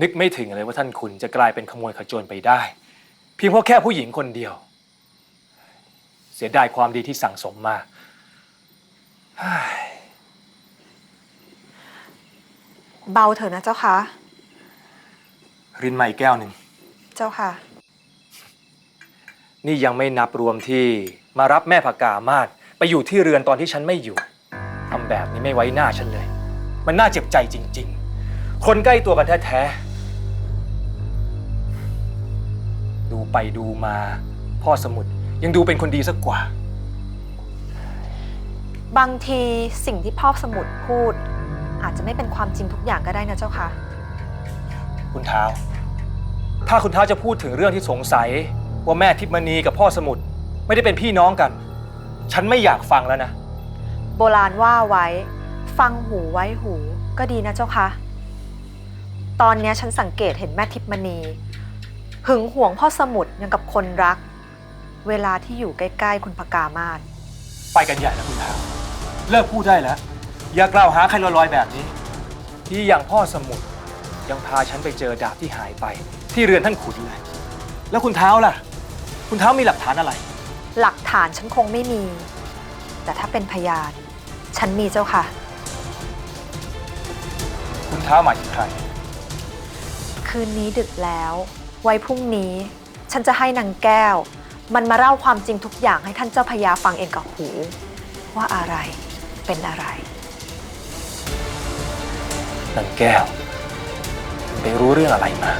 นึกไม่ถึงเลยว่าท่านขุนจะกลายเป็นขโมยขจรไปได้ เพียงเพราะแค่ผู้หญิงคนเดียว เสียดายความดีที่สั่งสมมาเบาเถอะนะเจ้าค่ะรินมาอีกแก้วหนึ่ง เจ้าค่ะ นี่ยังไม่นับรวมที่มารับแม่ผักกามาศไปอยู่ที่เรือนตอนที่ฉันไม่อยู่ทำแบบนี้ไม่ไว้หน้าฉันเลย มันน่าเจ็บใจจริง ๆ คนใกล้ตัวกันแท้ๆ ดูไปดูมา พ่อสมุทรยังดูเป็นคนดีสักกว่า บางทีสิ่งที่พ่อสมุดพูด อาจจะไม่เป็นความจริงทุกอย่างก็ได้นะเจ้าค่ะ คุณเท้า ถ้าคุณเท้าจะพูดถึงเรื่องที่สงสัย ว่าแม่ทิพมณีกับพ่อสมุทรไม่ได้เป็นพี่น้องกัน ฉันไม่อยากฟังแล้วนะ โบราณว่าไว้ ฟังหูไว้หูก็ดีนะเจ้าค่ะ ตอนเนี้ยฉันสังเกตเห็นแม่ทิพมณี หึงหวงพ่อสมุดยังกับคนรัก เวลาที่อยู่ใกล้ๆคุณพกามาศไปกันใหญ่แล้วคุณเท้าเลิกพูดได้แล้ว อย่ากล่าวหาใครลอยๆแบบนี้ ที่อย่างพ่อสมุทรยังพาฉันไปเจอดาบที่หายไป ที่เรือนท่านขุนเลย แล้วคุณเท้าล่ะ คุณเท้ามีหลักฐานอะไร หลักฐานฉันคงไม่มี แต่ถ้าเป็นพยาน ฉันมีเจ้าค่ะ คุณเท้าหมายถึงใคร คืนนี้ดึกแล้ว ไว้พรุ่งนี้ ฉันจะให้นางแก้ว มันมาเล่าความจริงทุกอย่างให้ท่านเจ้าพญาฟังเองกับหู ว่าอะไรเป็นอะไร นางแก้ว ไปรู้เรื่องอะไรมา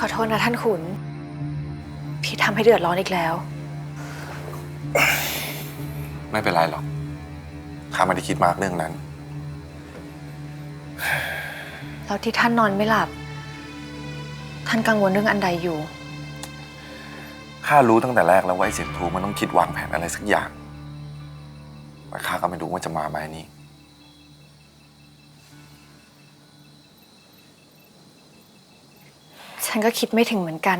ขอโทษนะท่านขุนที่ทำให้เดือดร้อนอีกแล้ว ไม่เป็นไรหรอกข้าไม่ได้คิดมากเรื่องนั้น แล้วที่ท่านนอนไม่หลับ ท่านกังวลเรื่องอันใดอยู่ ข้ารู้ตั้งแต่แรกแล้วว่าไอ้เสียงทูมันต้องคิดวางแผนอะไรสักอย่าง แต่ข้าก็ไม่รู้ว่าจะมาไหมนี่ ฉันก็คิดไม่ถึงเหมือนกัน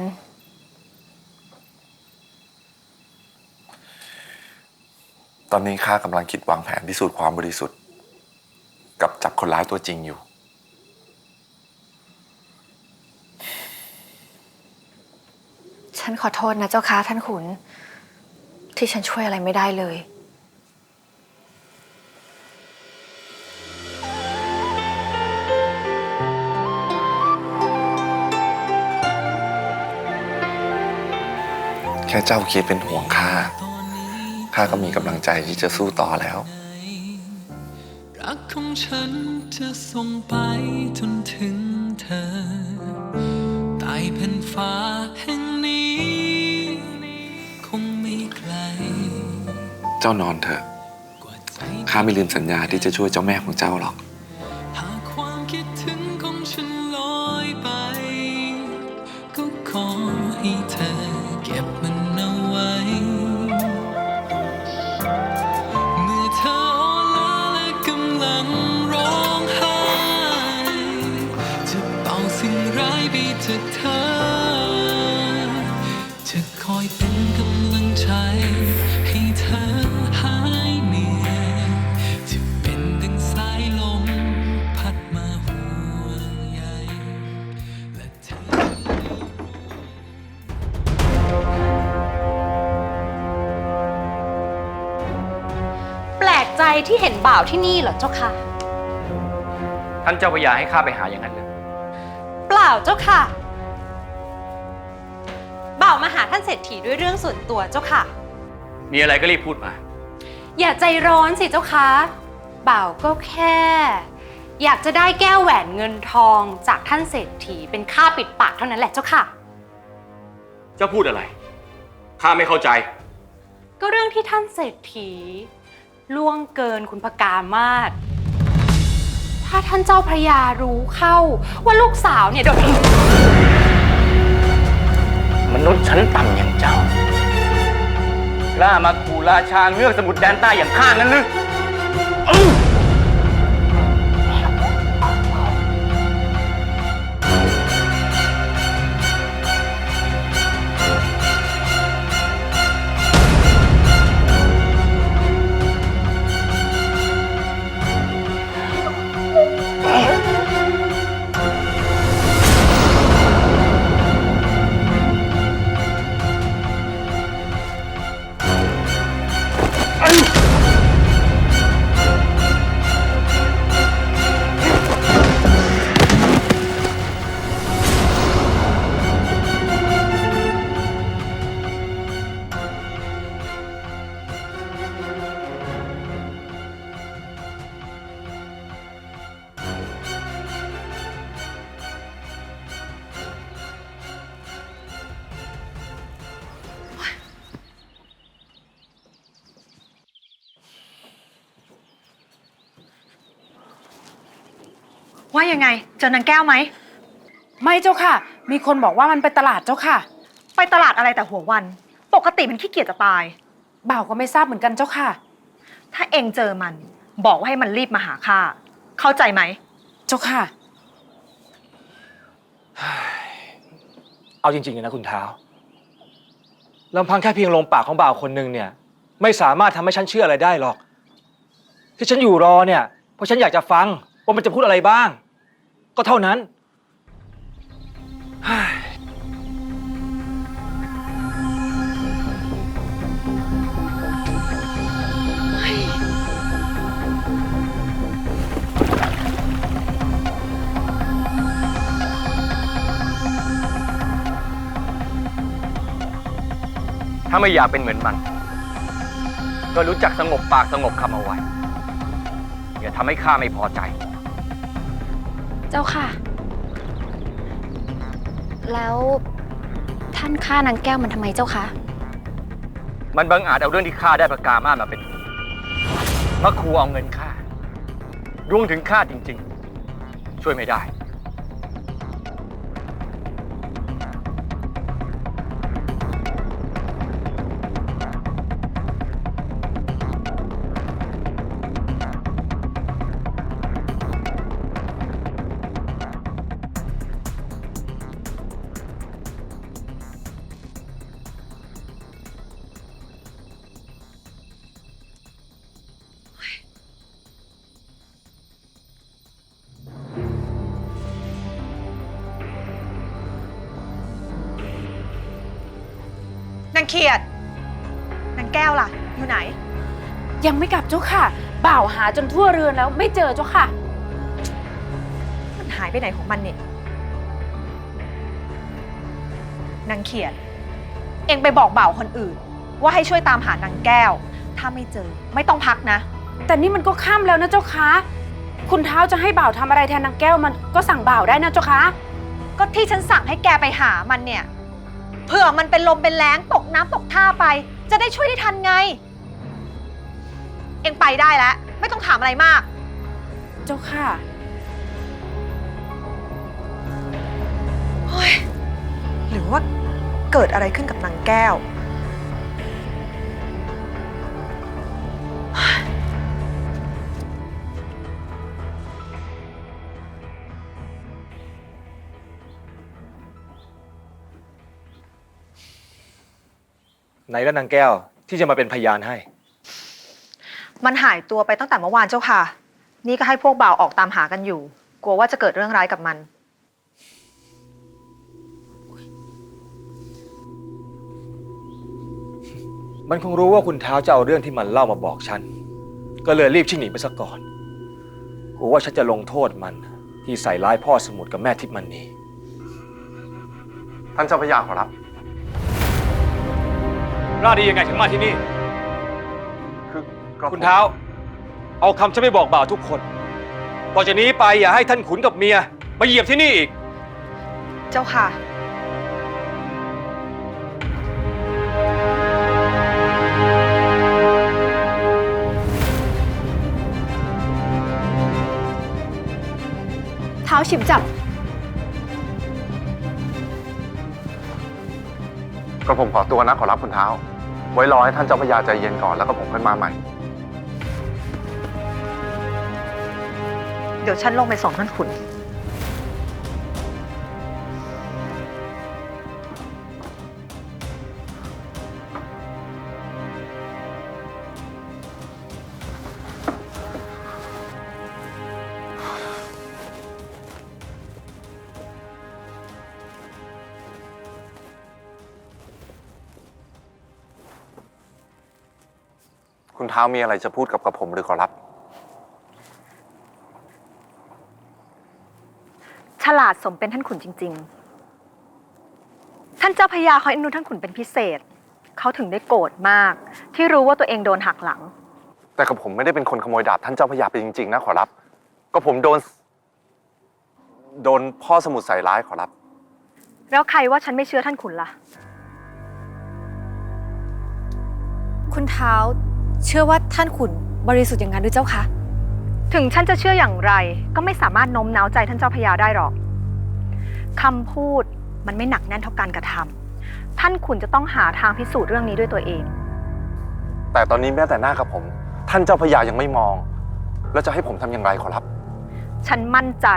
ตอนนี้ข้ากำลังคิดวางแผนพิสูจน์ความบริสุทธิ์ กับจับคนร้ายตัวจริงอยู่ ฉันขอโทษนะเจ้าค่ะท่านขุน ที่ฉันช่วยอะไรไม่ได้เลย ค่เจ้าคิดเป็นห่วงข้า ข้าก็มีกำลังใจที่จะสู้ต่อแล้ว รักของฉันจะส่งไปจนถึงเธอใต้แผ่นฟ้าแห่งนี้ คงไม่ไกล เจ้านอนเถอะกว่าใจข้าไม่ลืมสัญญาที่จะช่วยเจ้าแม่ของเจ้าหรอกายไปจากเธอจะคอยเป็นกำลังใจ ให้เธอหายเหนื่อยจะเป็นดังสายลม พัดมาห่วงใยและเธอ แปลกใจที่เห็นบ่าวที่นี่เหรอเจ้าค่ะ ท่านเจ้าพระยาให้ข้าไปหาอย่างนั้นเลยเปล่าเจ้าค่ะ บ่าวมาหาท่านเศรษฐีด้วยเรื่องส่วนตัวเจ้าค่ะ มีอะไรก็รีบพูดมา อย่าใจร้อนสิเจ้าค่ะบ่าวก็แค่ อยากจะได้แก้วแหวนเงินทองจากท่านเศรษฐีเป็นค่าปิดปากเท่านั้นแหละเจ้าค่ะ เจ้าพูดอะไร ข้าไม่เข้าใจ ก็เรื่องที่ท่านเศรษฐีล่วงเกินคุณพกามาศถ้าท่านเจ้าพระยารู้เข้าว่าลูกสาวเนี่ยโดนม นุษย์ชั้นต่ำอย่างเจ้ากล้ามาขู่ราชาเงือกสมุทรแดนใต้อย่างข้านั้นหรือ ว่ายังไง เจอนางแก้วไหม ไม่เจ้าค่ะ มีคนบอกว่ามันไปตลาดเจ้าค่ะ ไปตลาดอะไรแต่หัววัน ปกติมันขี้เกียจจะตาย บ่าวก็ไม่ทราบเหมือนกันเจ้าค่ะ ถ้าเองเจอมัน บอกว่าให้มันรีบมาหาข้า เข้าใจไหม เจ้าค่ะ เอาจริงๆเลยนะคุณเท้าลำพังแค่เพียงลมปากของบ่าวคนหนึ่งเนี่ย ไม่สามารถทำให้ฉันเชื่ออะไรได้หรอก ที่ฉันอยู่รอเนี่ย เพราะฉันอยากจะฟังว่ามันจะพูดอะไรบ้าง ก็เท่านั้น ถ้าไม่อยากเป็นเหมือนมัน ก็รู้จักสงบปากสงบคำเอาไว้อย่าทำให้ข้าไม่พอใจ จ้าค่ะ แล้วท่านฆ่านางแก้วมันทำไมเจ้าคะ มันบังอาจเอาเรื่องที่ข้าได้ประกามามาเป็นมาครูเอาเงินข้ารวมถึงข้าจริง ๆ ช่วยไม่ได้ เขียดนางแก้วล่ะ อยู่ไหน ยังไม่กลับเจ้าค่ะ บ่าวหาจนทั่วเรือนแล้วไม่เจอเจ้าค่ะ มันหายไปไหนของมันเนี่ยนางเขียด เองไปบอกบ่าวคนอื่น ว่าให้ช่วยตามหานางแก้ว ถ้าไม่เจอไม่ต้องพักนะ แต่นี่มันก็ค่ำแล้วนะเจ้าค่ะคุณเท้าจะให้บ่าวทำอะไรแทนนางแก้วมันก็สั่งบ่าวได้นะเจ้าค่ะก็ที่ฉันสั่งให้แกไปหามันเนี่ย เผื่อมันเป็นลมเป็นแรงตกน้ำตกท่าไป จะได้ช่วยได้ทันไง เองไปได้แล้ว ไม่ต้องถามอะไรมาก เจ้าค่ะเฮ้ยหรือว่าเกิดอะไรขึ้นกับนางแก้ว ไหนแล้วนางแก้วที่จะมาเป็นพยานให้ มันหายตัวไปตั้งแต่เมื่อวานเจ้าค่ะ นี่ก็ให้พวกบ่าวออกตามหากันอยู่ กลัวว่าจะเกิดเรื่องร้ายกับมัน มันคงรู้ว่าคุณเท้าจะเอาเรื่องที่มันเล่ามาบอกฉัน ก็เลยรีบชิ่งหนีไปซะก่อนกลัวว่าฉันจะลงโทษมัน ที่ใส่ร้ายพ่อสมุทรกับแม่ทิพย์มันนีท่านเจ้าพระยาขอรับก ล้าดียังไงถึงมาที่นี่ คือก็ผมคุณเท้า เอาคำฉันไปบอกบ่าวทุกคน ต่อจากนี้ไปอย่าให้ท่านขุนกับเมีย มาเหยียบที่นี่อีก เจ้าค่ะ เท้าฉิมจับ ก็ผมขอตัวนะขอรับคุณเท้า ไว้รอให้ท่านเจ้าพระยาใจเย็นก่อนแล้วก็ผมค่อยมาใหม่ เดี๋ยวฉันลงไปส่งท่านขุน คุณเท้ามีอะไรจะพูดกับกับผมหรือขอรับ ฉลาดสมเป็นท่านขุนจริง ๆ ท่านเจ้าพระยาเขาเอ็นดูท่านขุนเป็นพิเศษ เขาถึงได้โกรธมาก ที่รู้ว่าตัวเองโดนหักหลัง แต่กับผมไม่ได้เป็นคนขโมยดาบท่านเจ้าพระยาไปจริงๆนะขอรับ ก็ผมโดน โดนพ่อสมุทรใส่ร้ายขอรับ แล้วใครว่าฉันไม่เชื่อท่านขุนล่ะ คุณเท้า เชื่อว่าท่านขุนบริสุทธิ์อย่างนั้นหรือเจ้าคะถึงฉันจะเชื่ออย่างไร ก็ไม่สามารถโน้มน้าวใจท่านเจ้าพระยาได้หรอกคำพูดมันไม่หนักแน่นเท่าการกระทำท่านขุนจะต้องหาทางพิสูจน์เรื่องนี้ด้วยตัวเอง แต่ตอนนี้แม้แต่หน้ากับผม ท่านเจ้าพระยายังไม่มอง แล้วจะให้ผมทำอย่างไรขอรับ ฉันมั่นใจ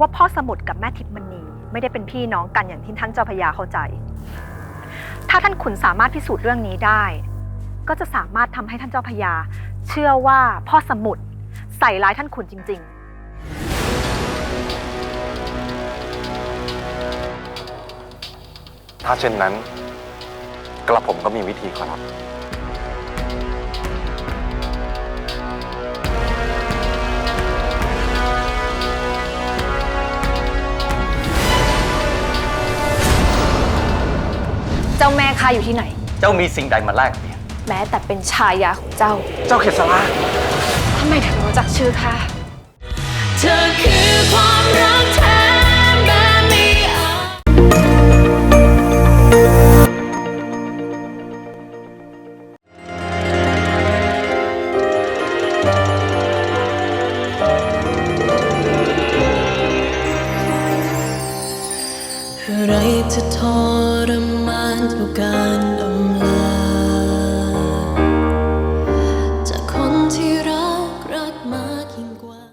ว่าพ่อสมุทรกับแม่ทิพย์มณีไม่ได้เป็นพี่น้องกันอย่างที่ท่านเจ้าพระยาเข้าใจ ถ้าท่านขุนสามารถพิสูจน์เรื่องนี้ได้ ก็จะสามารถทำให้ท่านเจ้าพระยาเชื่อว่าพ่อสมุทรใส่ร้ายท่านขุนจริง ๆ ถ้าเช่นนั้น กระผมก็มีวิธีขอรับ เจ้าแม่ข้าอยู่ที่ไหน เจ้ามีสิ่งใดมาแลกเปลี่ยน แม้แต่เป็นชายาของเจ้า เจ้าเขตสลาทำไมถึงรู้จักชื่อข้าเธอคือความรัก